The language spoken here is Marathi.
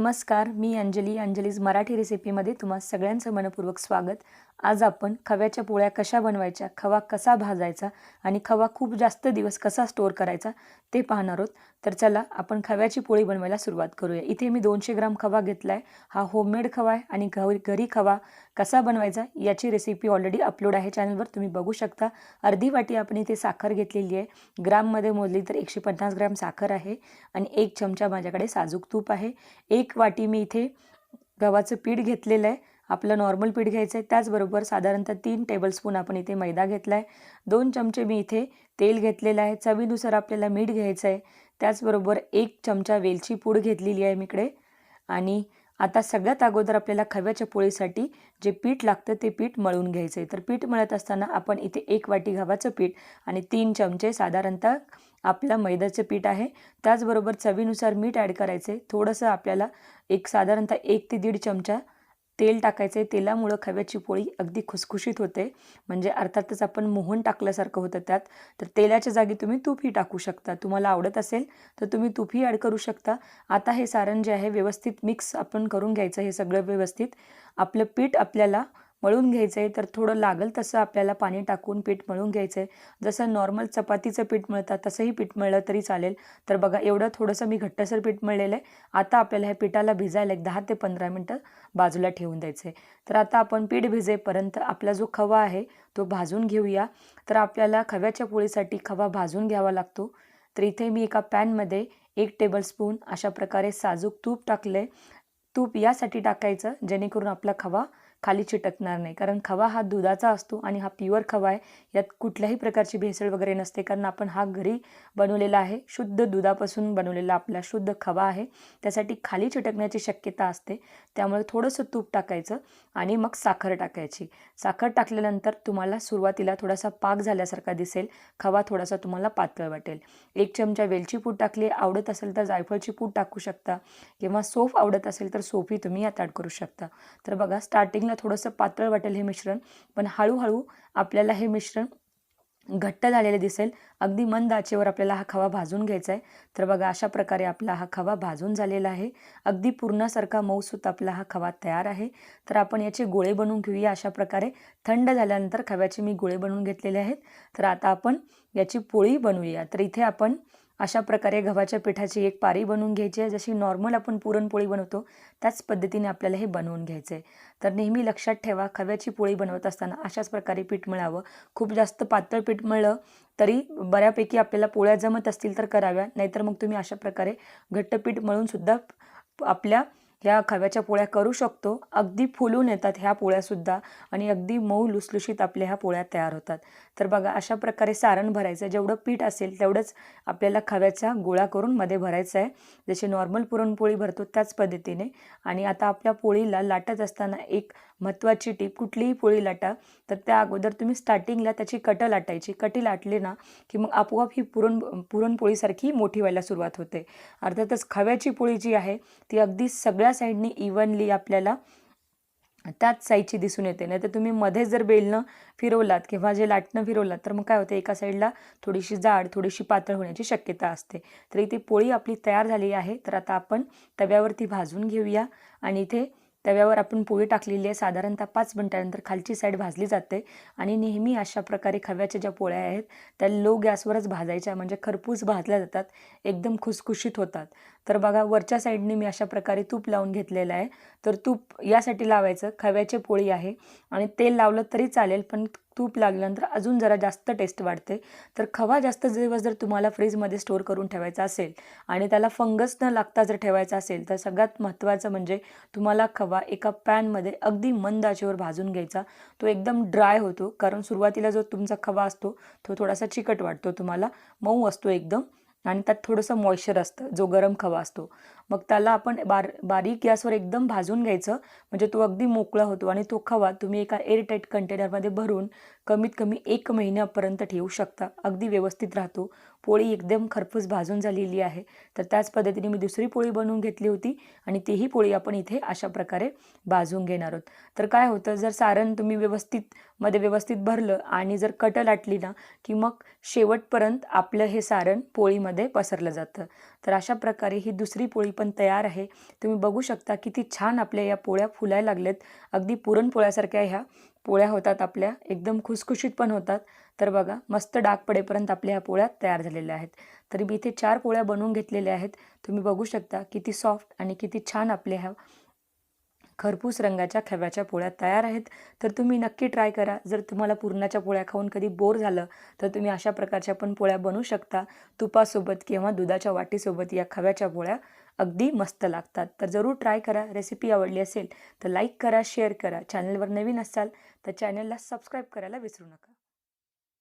नमस्कार मी अंजली. अंजलीज मराठी रेसिपीमध्ये तुम्हा सगळ्यांचं मनपूर्वक स्वागत. आज आपण खव्याच्या पोळ्या कशा बनवायच्या खवा कसा भाजायचा आणि खवा खूप जास्त दिवस कसा स्टोअर करायचा ते पाहणार आहोत. तर चला आपण खव्याची पोळी बनवायला सुरुवात करूया. इथे मी दोनशे ग्राम खवा घेतला आहे हा होममेड खवा आहे आणि घरी घरी खवा कसा बनवायचा याची रेसिपी ऑलरेडी अपलोड आहे चॅनलवर तुम्ही बघू शकता. अर्धी वाटी आपण इथे साखर घेतलेली आहे. ग्राममध्ये मोजली तर एकशे पन्नास ग्राम साखर आहे आणि एक चमचा माझ्याकडे साजूक तूप आहे. एक वाटी मी इथे गव्हाचं पीठ घेतलेलं आहे. आपलं नॉर्मल पीठ घ्यायचं आहे त्याचबरोबर साधारणतः तीन टेबलस्पून आपण इथे मैदा घेतला आहे दोन चमचे मी इथे तेल घेतलेलं आहे. चवीनुसार आपल्याला मीठ घ्यायचं आहे त्याचबरोबर एक चमचा वेलची पूड घेतलेली आहे मी इकडे. आणि आता सगळ्यात अगोदर आपल्याला खव्याच्या पोळीसाठी जे पीठ लागतं ते पीठ मळून घ्यायचं आहे तर पीठ मळत असताना आपण इथे एक वाटी गव्हाचं पीठ आणि तीन चमचे साधारणतः आपलं मैद्याचं पीठ आहे. त्याचबरोबर चवीनुसार मीठ ॲड करायचं आहे थोडंसं आपल्याला एक साधारणतः एक ते दीड चमचा तेल टाकायचं आहे तेलामुळं खव्याची पोळी अगदी खुसखुशीत होते. म्हणजे अर्थातच आपण मोहन टाकल्यासारखं होतं त्यात. तर तेलाच्या जागी तुम्ही तूपही टाकू शकता. तुम्हाला आवडत असेल तर तुम्ही तूपही ॲड करू शकता. आता हे सारण जे आहे व्यवस्थित मिक्स आपण करून घ्यायचं हे सगळं व्यवस्थित. आपलं पीठ आपल्याला मळून घ्यायचं आहे तर थोडं लागल तसं आपल्याला पाणी टाकून पीठ मळून घ्यायचं आहे जसं नॉर्मल चपातीचं पीठ मळतात तसंही पीठ मळलं तरी चालेल. तर बघा एवढं थोडंसं मी घट्टसर पीठ मळलेलं आहे. आता आपल्याला ह्या पिठाला भिजायला एक दहा ते पंधरा मिनटं बाजूला ठेवून द्यायचं आहे तर आता आपण पीठ भिजेपर्यंत आपला जो खवा आहे तो भाजून घेऊया. तर आपल्याला खव्याच्या पोळीसाठी खवा भाजून घ्यावा लागतो. तर इथे मी एका पॅनमध्ये एक टेबलस्पून अशा प्रकारे साजूक तूप टाकले तूप यासाठी टाकायचं जेणेकरून आपला खवा खाली चिटकणार नाही. कारण खवा हा दुधाचा असतो आणि हा प्युअर खवा आहे. यात कुठल्याही प्रकारची भेसळ वगैरे नसते. कारण आपण हा घरी बनवलेला आहे. शुद्ध दुधापासून बनवलेला आपला शुद्ध खवा आहे. त्यासाठी खाली चिटकण्याची शक्यता असते. त्यामुळे थोडंसं तूप टाकायचं आणि मग साखर टाकायची. साखर टाकल्यानंतर तुम्हाला सुरुवातीला थोडासा पाक झाल्यासारखा दिसेल. खवा थोडासा तुम्हाला पातळ वाटेल. एक चमचा वेलची पूड टाकली. आवडत असेल तर जायफळची पूड टाकू शकता. किंवा सोफ आवडत असेल तर सोफी तुम्ही यात ॲड करू शकता. तर बघा स्टार्टिंगला थोडंसं पातळ वाटेल हे मिश्रण पण हळूहळू आपल्याला हे मिश्रण घट्ट झालेले दिसेल. अगदी मंद आचेवर आपल्याला हा खवा भाजून घ्यायचा आहे. तर बघा अशा प्रकारे आपला हा खवा भाजून झालेला आहे. अगदी पूर्णासारखा मऊसूत आपला हा खवा तयार आहे. तर आपण याचे गोळे बनवून घेऊया. अशा प्रकारे थंड झाल्यानंतर खव्याचे मी गोळे बनवून घेतलेले आहेत. तर आता आपण याची पोळी बनवूया. तर इथे आपण अशा प्रकारे गव्हाच्या पिठाची एक पारी बनवून घ्यायची आहे. जशी नॉर्मल आपण पुरणपोळी बनवतो त्याच पद्धतीने आपल्याला हे बनवून घ्यायचं आहे. तर नेहमी लक्षात ठेवा खव्याची पोळी बनवत असताना अशाच प्रकारे पीठ मिळावं. खूप जास्त पातळ पीठ मळलं तरी बऱ्यापैकी आपल्याला पोळ्या जमत असतील तर कराव्या. नाहीतर मग तुम्ही अशा प्रकारे घट्ट पीठ मळूनसुद्धा आपल्या ह्या खव्याच्या पोळ्या करू शकतो अगदी फुलून येतात ह्या पोळ्यासुद्धा आणि अगदी मऊ लुसलुशीत आपल्या ह्या पोळ्या तयार होतात. तर बघा अशा प्रकारे सारण भरायचं जेवढं पीठ असेल तेवढंच आपल्याला खव्याचा गोळा करून मध्ये भरायचं आहे. जशी नॉर्मल पुरणपोळी भरतो त्याच पद्धतीने. आणि आता आपल्या पोळीला लाटत असताना एक महत्त्वाची टीप कुठलीही पोळी लाटा. तर त्या अगोदर तुम्ही स्टार्टिंगला त्याची कटं लाटायची. कटी लाटली ना की मग आपोआप ही पुरण पुरणपोळीसारखी मोठी व्हायला सुरुवात होते. अर्थातच खव्याची पोळी जी आहे ती अगदी सगळ्या साईडनी इव्हनली आपल्याला त्याच साईजची दिसून येते. नाही तर तुम्ही मध्येच जर बेलनं फिरवलात किंवा जे लाटणं फिरवलात तर मग काय होतं? एका साईडला थोडीशी जाड थोडीशी पातळ होण्याची शक्यता असते. तर इथे पोळी आपली तयार झाली आहे. तर आता आपण तव्यावरती भाजून घेऊया. आणि इथे तव्यावर आपण पोळी टाकलेली आहे. साधारणतः पाच मिनटानंतर खालची साईड भाजली जाते. आणि नेहमी अशा प्रकारे खव्याच्या ज्या पोळ्या आहेत त्या लो गॅसवरच भाजायच्या. म्हणजे खरपूस भाजल्या जातात. एकदम खुसखुशीत होतात. तर बघा वरच्या साईडने मी अशा प्रकारे तूप लावून घेतलेलं आहे. तर तूप यासाठी लावायचं खव्याची पोळी आहे आणि तेल लावलं तरी चालेल पण तूप लागल्यानंतर अजून जरा जास्त टेस्ट वाढते. तर खवा जास्त दिवस जर तुम्हाला फ्रीजमध्ये स्टोअर करून ठेवायचा असेल आणि त्याला फंगस न लागता जर ठेवायचा असेल तर सगळ्यात महत्त्वाचं म्हणजे तुम्हाला खवा एका पॅनमध्ये अगदी मंद आचेवर भाजून घ्यायचा. तो एकदम ड्राय होतो कारण सुरुवातीला जो तुमचा खवा असतो तो थोडासा चिकट वाटतो तुम्हाला. मऊ असतो एकदम. आणि त्यात थोडंसं मॉइश्चर असतं जो गरम खवा असतो. मग त्याला आपण बार बारीक गॅसवर एकदम भाजून घ्यायचं. म्हणजे तो अगदी मोकळा होतो आणि तो खवा. तुम्ही एका एअरटाईट कंटेनरमध्ये भरून कमीत कमी एक महिन्यापर्यंत ठेवू शकता. अगदी व्यवस्थित राहतो. पोळी एकदम खरपूस भाजून झालेली आहे. तर त्याच पद्धतीने मी दुसरी पोळी बनवून घेतली होती आणि तीही पोळी आपण इथे अशा प्रकारे भाजून घेणार आहोत. तर काय होतं? जर सारण तुम्ही व्यवस्थित मध्ये व्यवस्थित भरलं आणि जर कटल लाटली ना की मग शेवटपर्यंत आपलं हे सारण पोळीमध्ये पसरलं जातं. तर अशा प्रकारे ही दुसरी पोळी पण तयार आहे. तुम्ही बघू शकता किती छान आपल्या या पोळ्या फुलायला लागल्यात. अगदी पुरणपोळ्यासारख्या ह्या पोळ्या होतात आपल्या. एकदम खुसखुशीत पण होतात. तर बघा मस्त डाग पडेपर्यंत आपल्या ह्या पोळ्या तयार झालेल्या आहेत. तर मी इथे चार पोळ्या बनवून घेतलेल्या आहेत. तुम्ही बघू शकता किती सॉफ्ट आणि किती छान आपल्या ह्या खरपूस रंगाच्या खव्याच्या पोळ्या तयार आहेत. तर तुम्ही नक्की ट्राय करा. जर तुम्हाला पुरणाच्या पोळ्या खाऊन कधी बोर झालं तर तुम्ही अशा प्रकारच्या पण पोळ्या बनवू शकता. तुपासोबत किंवा दुधाच्या वाटीसोबत या खव्याच्या पोळ्या अगदी मस्त लागतात. तर जरूर ट्राय करा. रेसिपी आवडली असेल तर लाईक करा शेअर करा. चॅनलवर नवीन असाल तर चॅनलला सबस्क्राईब करायला विसरू नका.